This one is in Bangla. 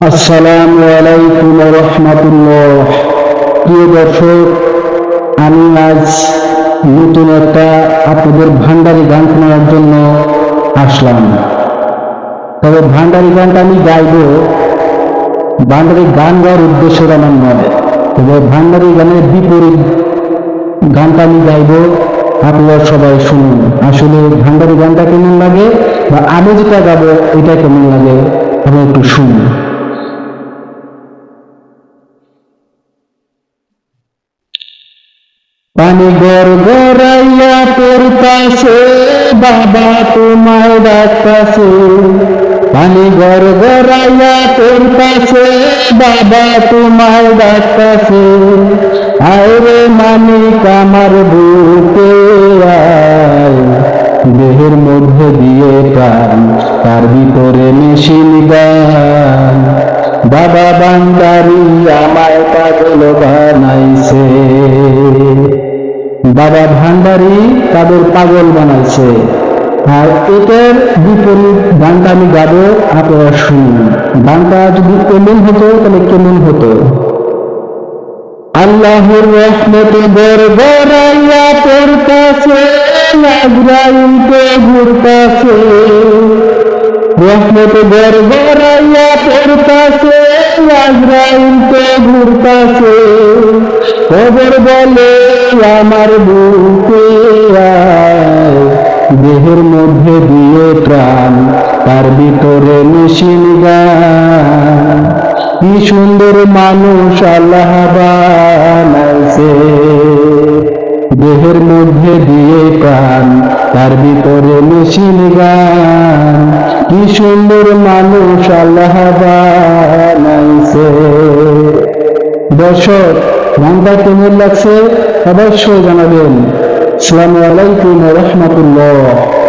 আসসালামু আলাইকুম রহমতুল্লাহ। প্রিয় দর্শক, আমি আজ নতুন একটা আপনাদের ভান্ডারি গান শোনার জন্য আসলাম। তবে ভান্ডারি গানটা আমি গাইব, ভান্ডারি গান গাওয়ার উদ্দেশ্য আমার নয়। তবে ভান্ডারি গানের বিপরীত গানটা আমি গাইব, আপনারা সবাই শুনুন। আসলে ভান্ডারি গানটা কেমন লাগে বা আমি যেটা গাবো, এটা কেমন লাগে আপনারা একটু শুনুন পানি গর গড়াইয়া তোর বাবা তোমায় ডাকতাছে। পানি গর গড়াইয়া তোর বাবা তোমায় ডাকতাছে। আরে মানিক আমার বুকে আয়, দেহের মধ্যে দিয়ে প্রাণ, তার ভিতরে মেশিন গান। বাবা বান্দারি আমায় পাগল বানাইছে। বাবা ভান্ডারি তাদের পাগল বানাইছে। আর এটার বিপরীত গানটা আমি গাবো, আপনারা শুনুন। গানটা যদি কেমন হতো, তাহলে কেমন হতো? আল্লাহর রহমতে বরবরাইয়া পড়তাছে আজরাইলকে ঘুরতাছে। রহমতে বরবরাইয়া পড়তাছে আজরাইলকে ঘুরতাছে। খবর বলে আমার বুকে দেহের মধ্যে দিয়ে প্রাণ, তার ভিতরে মেশিন গান। কি সুন্দর মানুষ আল্লাহ বানাইছে। দেহের মধ্যে দিয়ে প্রাণ, তার ভিতরে মেশিন গান। কি সুন্দর মানুষ আল্লাহ বানাইছে। দর্শক গানটা কেমন লাগছে অবশ্যই জানাবেন। সালামু আলাইকুম রহমতুল্লাহ।